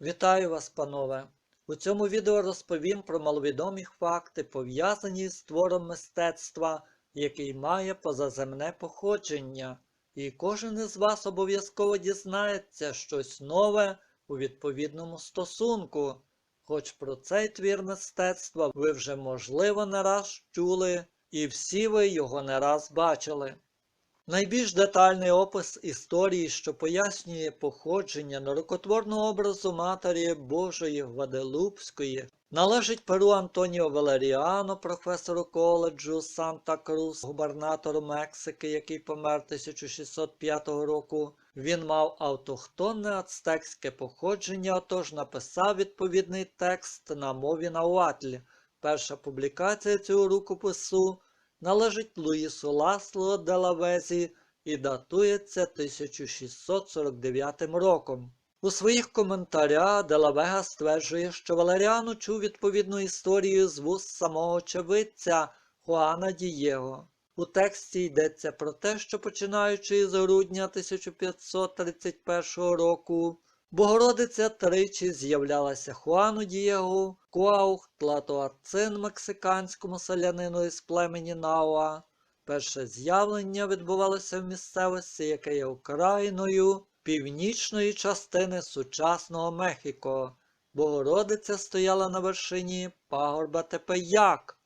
Вітаю вас, панове! У цьому відео розповім про маловідомі факти, пов'язані з твором мистецтва, який має позаземне походження, і кожен із вас обов'язково дізнається щось нове у відповідному стосунку, хоч про цей твір мистецтва ви вже, можливо, не раз чули, і всі ви його не раз бачили. Найбільш детальний опис історії, що пояснює походження нерукотворного образу Матері Божої Гваделупської, належить Перу Антоніо Валеріано, професору коледжу Санта-Крус, губернатору Мексики, який помер 1605 року. Він мав автохтонне ацтекське походження, отож написав відповідний текст на мові науатль. Перша публікація цього рукопису належить Луїсу Ласло де Лавезі і датується 1649 роком. У своїх коментарях Делавега стверджує, що Валеріан чув відповідну історію з вуст самого очевидця Хуана Дієго. У тексті йдеться про те, що починаючи з грудня 1531 року, Богородиця тричі з'являлася Хуану Дієгу, Куаух, Тлатуарцин мексиканському селянину із племені Науа. Перше з'явлення відбувалося в місцевості, яка є Україною північної частини сучасного Мехіко. Богородиця стояла на вершині пагорба Тепеяк.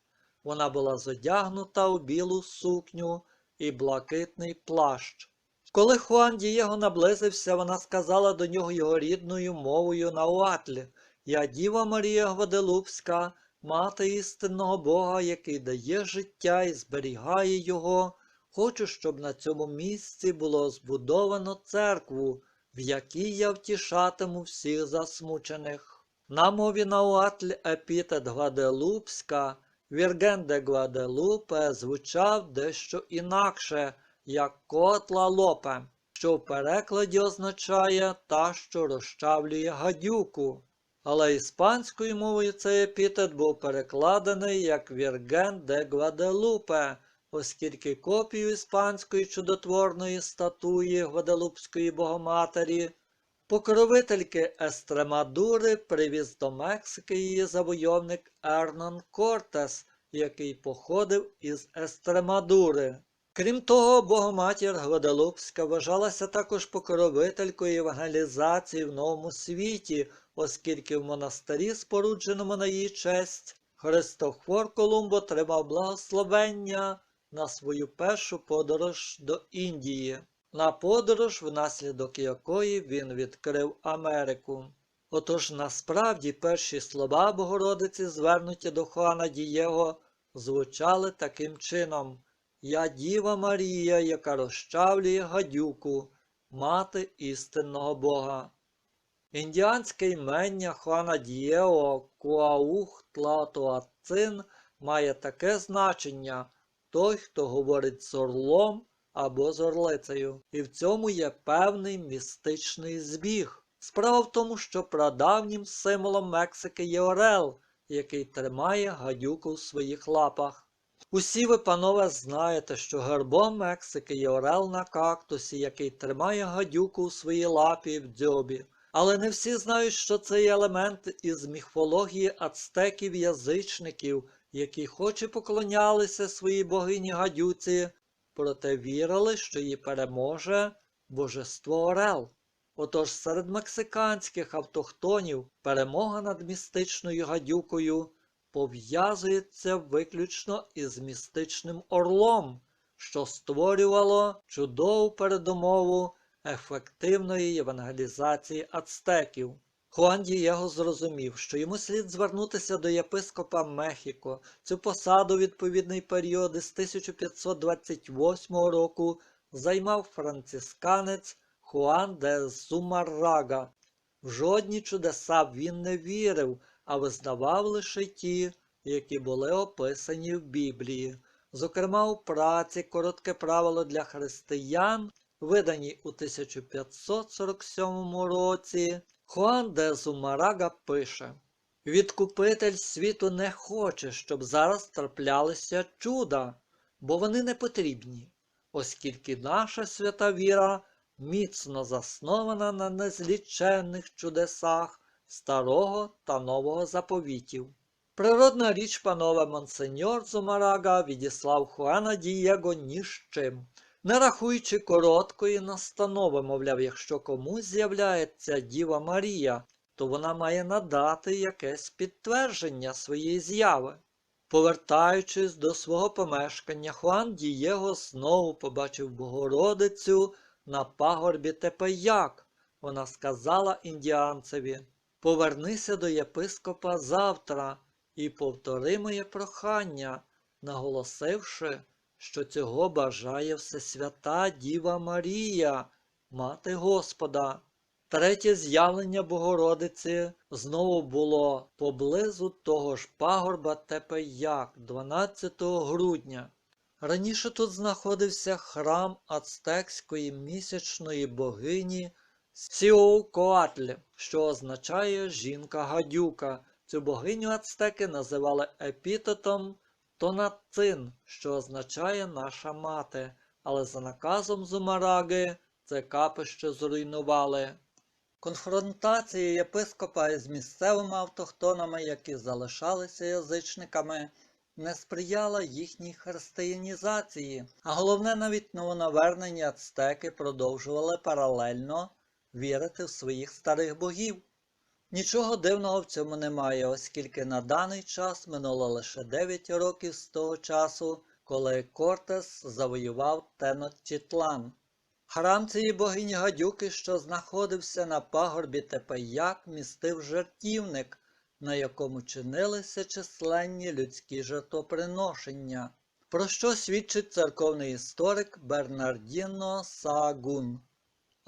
Вона була зодягнута у білу сукню і блакитний плащ. Коли Хуан Дієго наблизився, вона сказала до нього його рідною мовою на Уатлі Я Діва Марія Гваделупська, мати істинного Бога, який дає життя і зберігає його. Хочу, щоб на цьому місці було збудовано церкву, в якій я втішатиму всіх засмучених. На мові Науатль епітет Гваделупська, Вірген де Гваделупе звучав дещо інакше як котла лопе, що в перекладі означає та, що розчавлює гадюку. Але іспанською мовою цей епітет був перекладений як Вірген де Гваделупе, оскільки копію іспанської чудотворної статуї Гваделупської богоматері покровительки Естремадури привіз до Мексики її завойовник Ернан Кортес, який походив із Естремадури. Крім того, Богоматір Гваделупська вважалася також покровителькою евангелізації в новому світі, оскільки в монастирі, спорудженому на її честь, Христофор Колумб отримав благословення на свою першу подорож до Індії, на подорож, внаслідок якої він відкрив Америку. Отож насправді перші слова Богородиці, звернуті до Хуана Дієго, звучали таким чином. Я Діва Марія, яка розчавлює гадюку, мати істинного Бога. Індіанське імення Хуана Дієо Куаух Тлатуацин має таке значення той, хто говорить з орлом або з орлицею, і в цьому є певний містичний збіг. Справа в тому, що прадавнім символом Мексики є орел, який тримає гадюку в своїх лапах. Усі ви, панове, знаєте, що гербом Мексики є орел на кактусі, який тримає гадюку у своїй лапі в дзьобі. Але не всі знають, що це є елемент із міфології ацтеків-язичників, які хоч і поклонялися своїй богині гадюці, проте вірили, що її переможе божество Орел. Отож серед мексиканських автохтонів перемога над містичною гадюкою пов'язується виключно із містичним орлом, що створювало чудову передумову ефективної євангелізації ацтеків. Хуан Дієго зрозумів, що йому слід звернутися до єпископа Мехіко. Цю посаду відповідний період із 1528 року займав францисканець Хуан де Зумаррага. В жодні чудеса він не вірив, а визнавав лише ті, які були описані в Біблії. Зокрема, у праці коротке правило для християн, виданій у 1547 році, Хуан де Зумарага пише Відкупитель світу не хоче, щоб зараз траплялися чуда, бо вони не потрібні, оскільки наша свята віра міцно заснована на незліченних чудесах, старого та нового заповітів. Природна річ, панове Монсеньор Зумарага відіслав Хуана Дієго ні з чим, не рахуючи короткої настанови, мовляв, якщо комусь з'являється Діва Марія, то вона має надати якесь підтвердження своєї зяви. Повертаючись до свого помешкання, Хуан Дієго знову побачив Богородицю на пагорбі Тепеяк. Вона сказала індіанцеві Повернися до єпископа завтра і повтори моє прохання, наголосивши, що цього бажає Всесвята Діва Марія, Мати Господа. Третє з'явлення Богородиці знову було поблизу того ж пагорба Тепеяк 12 грудня. Раніше тут знаходився храм ацтекської місячної богині Сіоукоатль, що означає жінка-гадюка. Цю богиню ацтеки називали епітетом Тонацин, що означає наша мати, але за наказом Зумараги це капище зруйнували. Конфронтація єпископа із місцевими автохтонами, які залишалися язичниками, не сприяла їхній християнізації, а головне навіть новонавернені ацтеки продовжували паралельно вірити в своїх старих богів. Нічого дивного в цьому немає, оскільки на даний час минуло лише 9 років з того часу, коли Кортес завоював Теночтітлан. Храм цієї богині гадюки, що знаходився на пагорбі Тепеяк, містив жертівник, на якому чинилися численні людські жертвоприношення, про що свідчить церковний історик Бернардіно Саагун.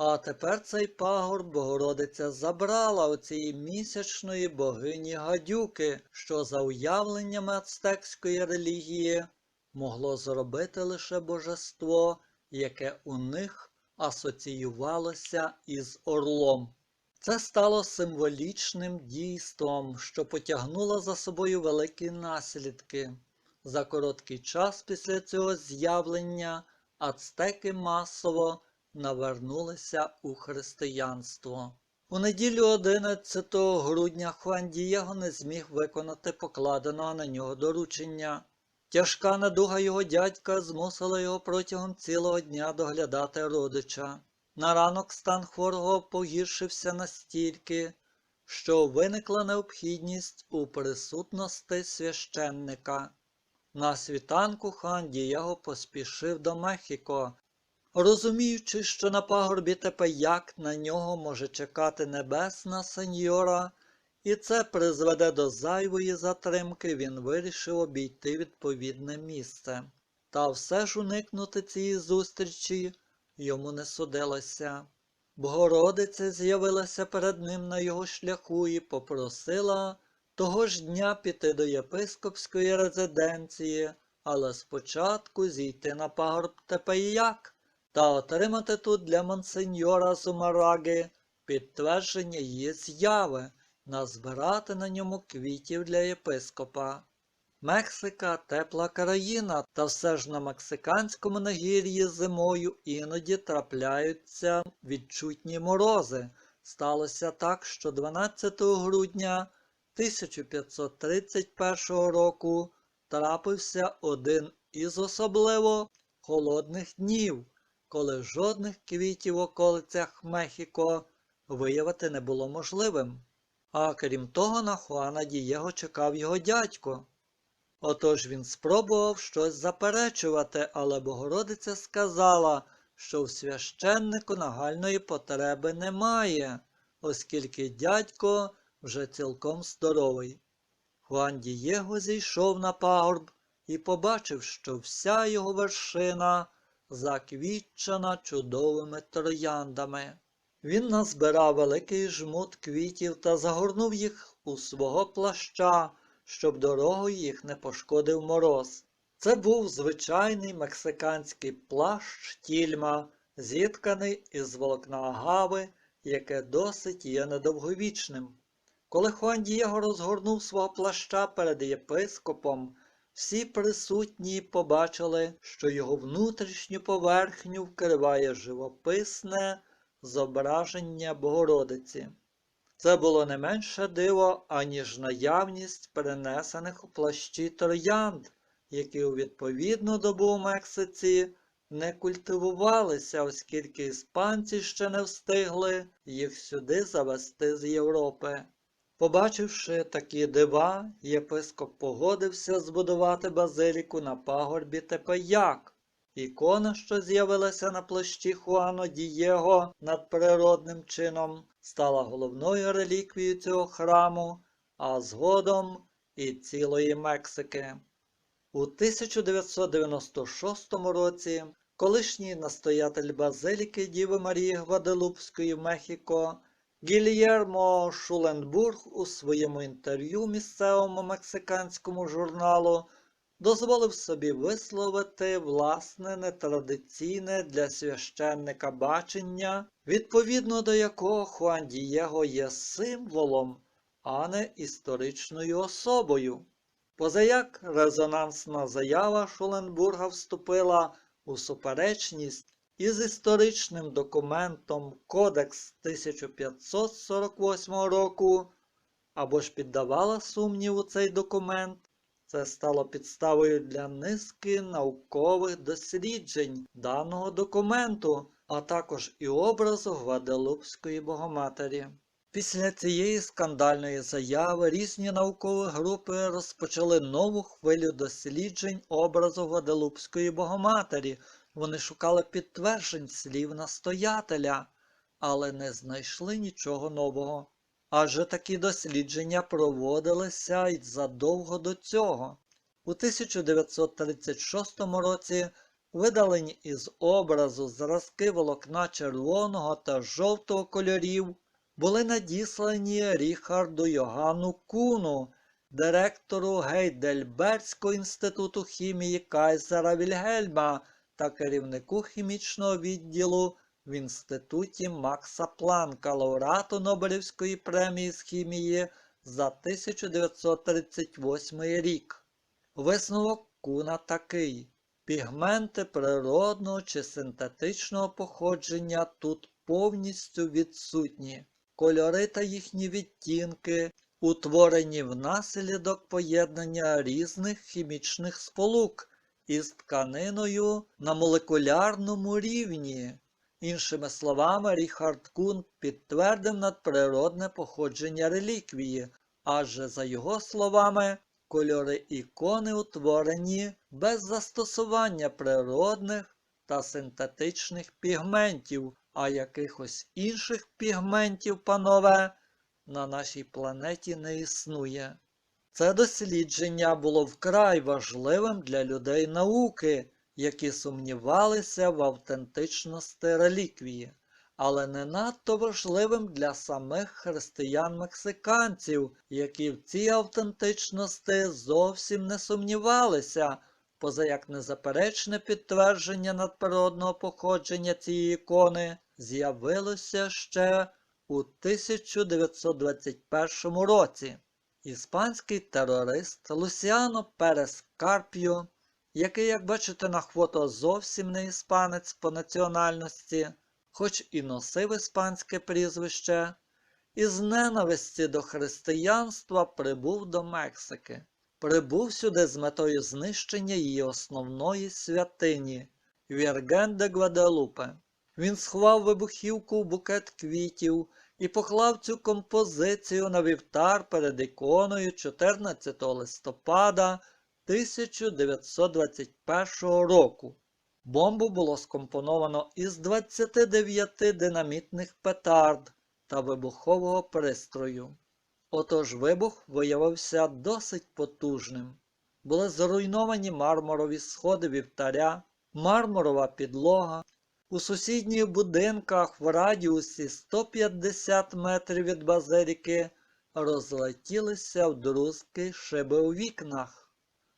А тепер цей пагорб Богородиця забрала у цієї місячної богині гадюки, що за уявленнями ацтекської релігії могло зробити лише божество, яке у них асоціювалося із орлом. Це стало символічним дійством, що потягнуло за собою великі наслідки. За короткий час після цього з'явлення ацтеки масово навернулися у християнство. У неділю 11 грудня Хуан Дієго не зміг виконати покладеного на нього доручення. Тяжка недуга його дядька змусила його протягом цілого дня доглядати родича. На ранок стан хворого погіршився настільки, що виникла необхідність у присутності священника. На світанку хан Дієго поспішив до Мехіко, розуміючи, що на пагорбі Тепеяк на нього може чекати небесна сеньора, і це призведе до зайвої затримки, він вирішив обійти відповідне місце. Та все ж уникнути цієї зустрічі йому не судилося. Богородиця з'явилася перед ним на його шляху і попросила того ж дня піти до єпископської резиденції, але спочатку зійти на пагорб Тепеяк та отримати тут для монсеньора Зумараги підтвердження її зяви, назбирати на ньому квітів для єпископа. Мексика тепла країна, та все ж на мексиканському нагір'ї зимою іноді трапляються відчутні морози. Сталося так, що 12 грудня 1531 року трапився один із особливо холодних днів, коли жодних квітів в околицях Мехіко виявити не було можливим. А крім того, на Хуана Дієго чекав його дядько. Отож він спробував щось заперечувати, але Богородиця сказала, що в священнику нагальної потреби немає, оскільки дядько вже цілком здоровий. Хуан Дієго зійшов на пагорб і побачив, що вся його вершина заквітчена чудовими трояндами. Він назбирав великий жмут квітів та загорнув їх у свого плаща, щоб дорогою їх не пошкодив мороз. Це був звичайний мексиканський плащ тільма, зітканий із волокна агави, яке досить є недовговічним. Коли Хуан Дієго розгорнув свого плаща перед єпископом, всі присутні побачили, що його внутрішню поверхню вкриває живописне зображення Богородиці. Це було не менше диво, аніж наявність перенесених у плащі троянд, які у відповідну добу у Мексиці не культивувалися, оскільки іспанці ще не встигли їх сюди завести з Європи. Побачивши такі дива, єпископ погодився збудувати базиліку на пагорбі Тепеяк. Ікона, що з'явилася на площі Хуано Дієго надприродним чином, стала головною реліквією цього храму, а згодом і цілої Мексики. У 1996 році колишній настоятель базиліки Діви Марії Гваделупської Мехіко Гільєрмо Шуленбург у своєму інтерв'ю місцевому мексиканському журналу дозволив собі висловити власне нетрадиційне для священника бачення, відповідно до якого Хуан Дієго є символом, а не історичною особою. Позаяк резонансна заява Шуленбурга вступила у суперечність із історичним документом Кодекс 1548 року, або ж піддавала сумніву цей документ, це стало підставою для низки наукових досліджень даного документу, а також і образу Гваделупської Богоматері. Після цієї скандальної заяви різні наукові групи розпочали нову хвилю досліджень образу Гваделупської Богоматері. Вони шукали підтверджень слів настоятеля, але не знайшли нічого нового. Адже такі дослідження проводилися й задовго до цього. У 1936 році видалені із образу зразки волокна червоного та жовтого кольорів були надіслані Ріхарду Йоганну Куну, директору Гейдельберського інституту хімії Кайзера Вільгельма та керівнику хімічного відділу в інституті Макса Планка, лауреату Нобелівської премії з хімії за 1938 рік. Висновок Куна такий. Пігменти природного чи синтетичного походження тут повністю відсутні. Кольори та їхні відтінки утворені внаслідок поєднання різних хімічних сполук із тканиною на молекулярному рівні. Іншими словами, Ріхард Кун підтвердив надприродне походження реліквії, адже, за його словами, кольори ікони утворені без застосування природних та синтетичних пігментів, а якихось інших пігментів, панове, на нашій планеті не існує. Це дослідження було вкрай важливим для людей науки, які сумнівалися в автентичності реліквії, але не надто важливим для самих християн-мексиканців, які в цій автентичності зовсім не сумнівалися, поза як незаперечне підтвердження надприродного походження цієї ікони з'явилося ще у 1921 році. Іспанський терорист Лусіано Перес Карп'ю, який, як бачите, на фото зовсім не іспанець по національності, хоч і носив іспанське прізвище, із ненависті до християнства прибув до Мексики. Прибув сюди з метою знищення її основної святині Вірген де Гваделупе. Він сховав вибухівку в букет квітів і поклав цю композицію на вівтар перед іконою 14 листопада 1921 року. Бомбу було скомпоновано із 29 динамітних петард та вибухового пристрою. Отож вибух виявився досить потужним. Були зруйновані мармурові сходи вівтаря, мармурова підлога. У сусідніх будинках в радіусі 150 метрів від базиліки розлетілися вдрузки шиби у вікнах.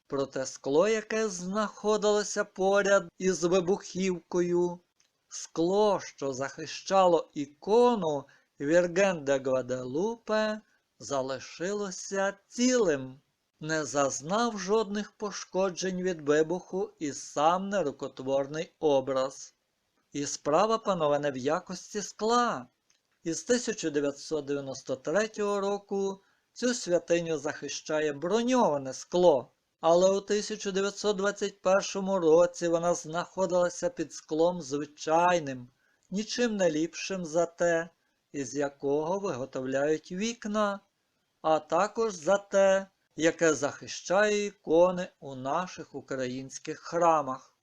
Проте скло, яке знаходилося поряд із вибухівкою, скло, що захищало ікону Вірген де Гваделупе, залишилося цілим, не зазнав жодних пошкоджень від вибуху і сам нерукотворний образ. І справа, панове, в якості скла. І з 1993 року цю святиню захищає броньоване скло. Але у 1921 році вона знаходилася під склом звичайним, нічим не ліпшим за те, із якого виготовляють вікна, а також за те, яке захищає ікони у наших українських храмах.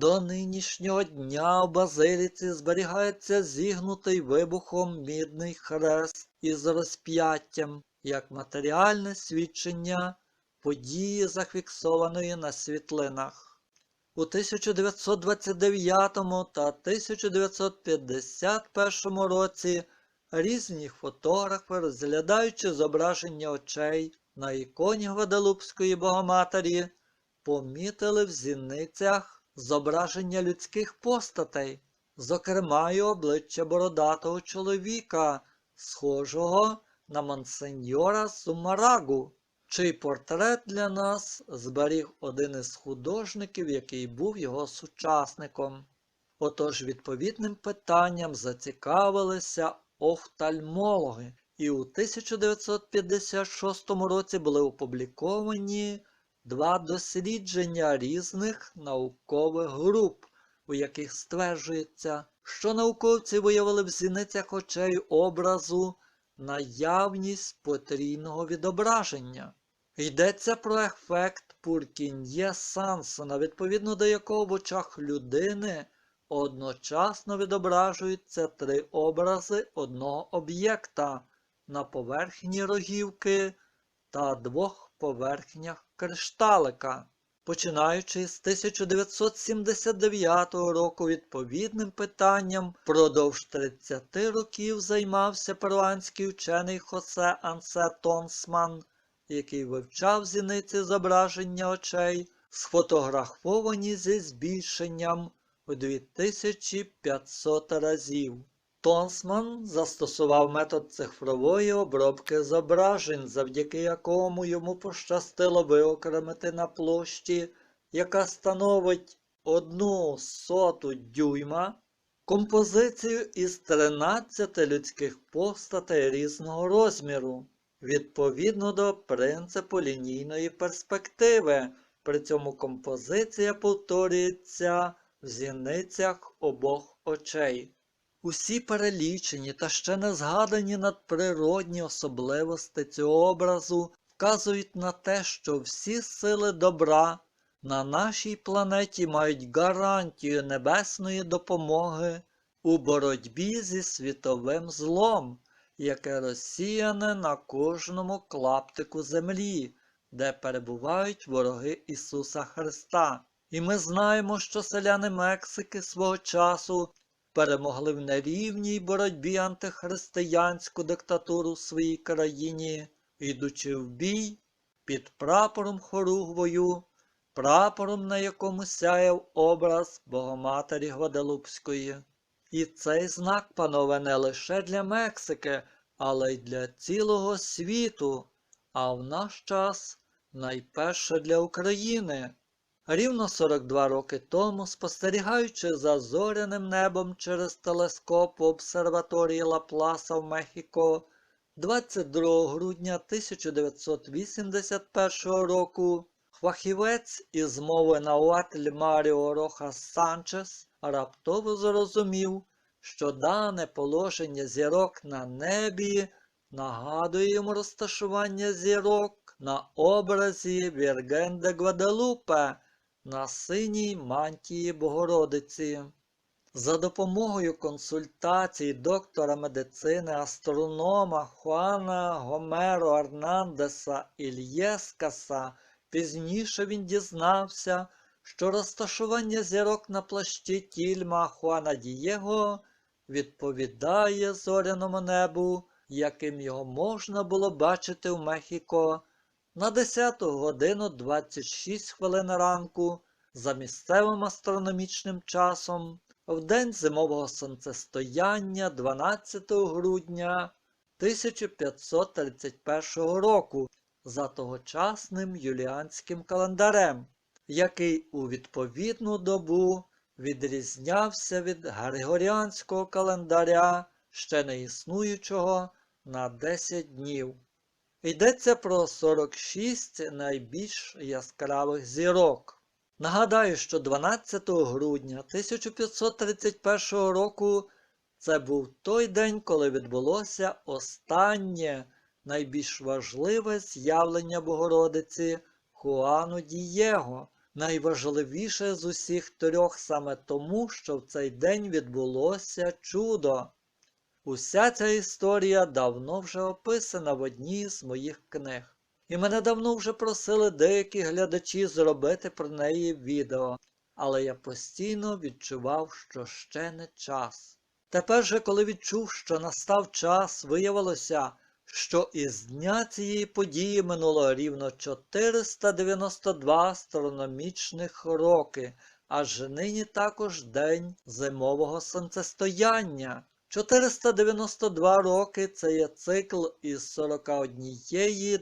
До нинішнього дня в базиліці зберігається зігнутий вибухом мідний хрест із розп'яттям як матеріальне свідчення події, зафіксованої на світлинах. У 1929 та 1951 році різні фотографи, розглядаючи зображення очей на іконі Гваделупської Богоматері, помітили в зіницях зображення людських постатей, зокрема й обличчя бородатого чоловіка, схожого на монсеньора Сумарагу, чий портрет для нас зберіг один із художників, який був його сучасником. Отож відповідним питанням зацікавилися офтальмологи, і у 1956 році були опубліковані два дослідження різних наукових груп, у яких стверджується, що науковці виявили в зіницях очей образу наявність потрійного відображення. Йдеться про ефект Пуркін'є Сансона, відповідно до якого в очах людини одночасно відображуються три образи одного об'єкта на поверхні рогівки та двох поверхнях кришталика. Починаючи з 1979 року відповідним питанням впродовж 30 років займався перуанський вчений Хосе Ансе Тонсман, який вивчав зіниці зображення очей, сфотографовані зі збільшенням у 2500 разів. Тонсман застосував метод цифрової обробки зображень, завдяки якому йому пощастило виокремити на площі, яка становить одну соту дюйма, композицію із 13 людських постатей різного розміру, відповідно до принципу лінійної перспективи. При цьому композиція повторюється в зіницях обох очей. Усі перелічені та ще не згадані надприродні особливості цього образу вказують на те, що всі сили добра на нашій планеті мають гарантію небесної допомоги у боротьбі зі світовим злом, яке розсіяне на кожному клаптику землі, де перебувають вороги Ісуса Христа. І ми знаємо, що селяни Мексики свого часу перемогли в нерівній боротьбі антихристиянську диктатуру в своїй країні, йдучи в бій під прапором хоругвою, прапором, на якому сяяв образ Богоматері Гваделупської. І цей знак, панове, не лише для Мексики, але й для цілого світу, а в наш час найперше для України. Рівно 42 роки тому, спостерігаючи за зоряним небом через телескоп у обсерваторії Лапласа в Мехіко, 22 грудня 1981 року фахівець із мови Науатль Маріо Рохас Санчес раптово зрозумів, що дане положення зірок на небі нагадує йому розташування зірок на образі Вірген де Гваделупе на синій мантії Богородиці. За допомогою консультацій доктора медицини астронома Хуана Гомеро Арнандеса Ільєскаса пізніше він дізнався, що розташування зірок на плащі тільма Хуана Дієго відповідає зоряному небу, яким його можна було бачити в Мехіко на 10 годину 26 хвилин ранку за місцевим астрономічним часом в день зимового сонцестояння 12 грудня 1531 року за тогочасним юліанським календарем, який у відповідну добу відрізнявся від Григоріанського календаря ще не існуючого на 10 днів. Йдеться про 46 найбільш яскравих зірок. Нагадаю, що 12 грудня 1531 року це був той день, коли відбулося останнє найбільш важливе з'явлення Богородиці Хуану Дієго, найважливіше з усіх трьох саме тому, що в цей день відбулося чудо. Уся ця історія давно вже описана в одній з моїх книг, і мене давно вже просили деякі глядачі зробити про неї відео, але я постійно відчував, що ще не час. Тепер же, коли відчув, що настав час, виявилося, що із дня цієї події минуло рівно 492 астрономічних роки, адже нині також день зимового сонцестояння. 492 роки це є цикл із 41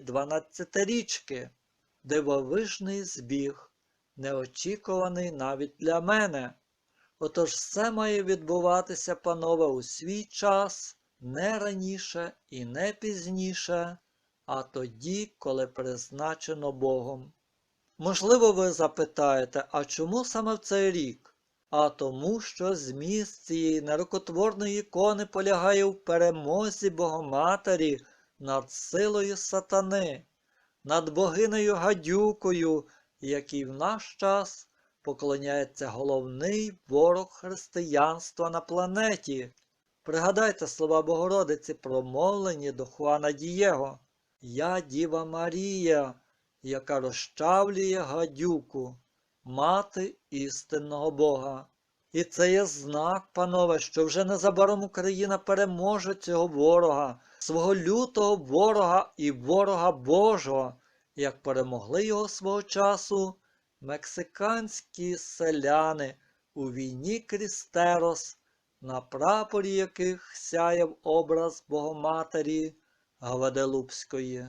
12-річки. Дивовижний збіг, неочікуваний навіть для мене. Отож все має відбуватися, панове, у свій час, не раніше і не пізніше, а тоді, коли призначено Богом. Можливо, ви запитаєте, а чому саме в цей рік? А тому, що зміст цієї нерукотворної ікони полягає в перемозі Богоматері над силою сатани, над богинею гадюкою, який в наш час поклоняється головний ворог християнства на планеті. Пригадайте слова Богородиці, промовлені до Хуана Дієго. Я Діва Марія, яка розчавлює гадюку, мати істинного Бога. І це є знак, панове, що вже незабаром Україна переможе цього ворога, свого лютого ворога і ворога Божого, як перемогли його свого часу мексиканські селяни у війні Крістерос, на прапорі яких сяяв образ Богоматері Гваделупської.